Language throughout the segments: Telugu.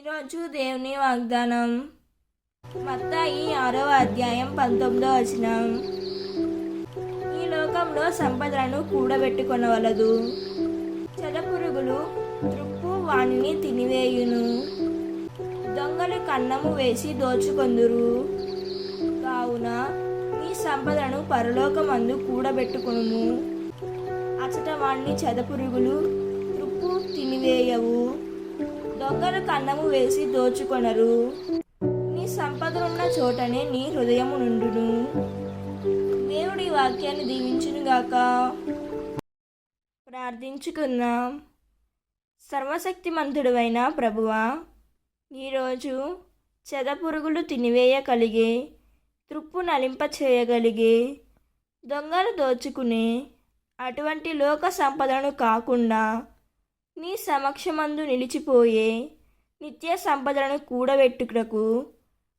ఈరోజు దేవుని వాగ్దానం. మత్తాయి ఆరవ అధ్యాయం పంతొమ్మిదో వచనం. ఈ లోకంలో సంపదలను కూడబెట్టుకొనవలదు. చెదపురుగులు తృప్పు వాణిని తినివేయును. దొంగలు కన్నము వేసి దోచుకొందురు. కావున నీ సంపదను పరలోకమందు కూడబెట్టుకును అచట వాణ్ణి చెదపురుగులు త్రుప్పు తినివేయవు. దొంగలు కన్నము వేసి దోచుకొనరు. నీ సంపదలున్న చోటనే నీ హృదయము నుండును. దేవుడి వాక్యాన్ని దీవించునుగాక ప్రార్థించుకుందాం. సర్వశక్తిమంతుడువైన ప్రభువా ఈరోజు చెదపురుగులు తినివేయగలిగే తృప్పు నలింప చేయగలిగే దొంగలు దోచుకునే అటువంటి లోక సంపదను కాకుండా నీ సమక్షమందు నిలిచిపోయే నిత్య సంపదలను కూడబెట్టుటకు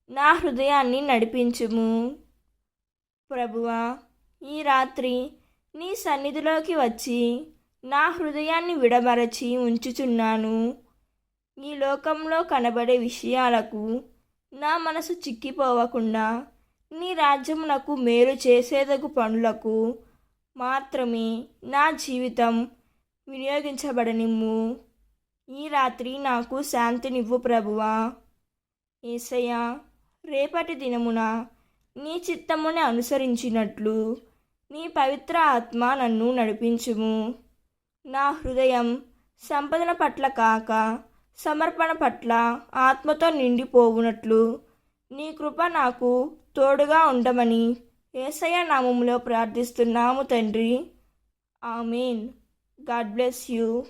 నా హృదయాన్ని నడిపించుము. ప్రభువా ఈ రాత్రి నీ సన్నిధిలోకి వచ్చి నా హృదయాన్ని విడమరచి ఉంచుచున్నాను. ఈ లోకంలో కనబడే విషయాలకు నా మనసు చిక్కిపోవకుండా నీ రాజ్యమునకు మేలు చేసేదగు పనులకు మాత్రమే నా జీవితం వినియోగించబడనిమ్ము. ఈ రాత్రి నాకు శాంతినివ్వు ప్రభువా. ఏసయ్య రేపటి దినమున నీ చిత్తముని అనుసరించినట్లు నీ పవిత్ర ఆత్మ నన్ను నడిపించుము. నా హృదయం సంపదన పట్ల కాక సమర్పణ పట్ల ఆత్మతో నిండిపోవునట్లు నీ కృప నాకు తోడుగా ఉండమని ఏసయ్య నామములో ప్రార్థిస్తున్నాము తండ్రి. ఆమెన్. God bless you.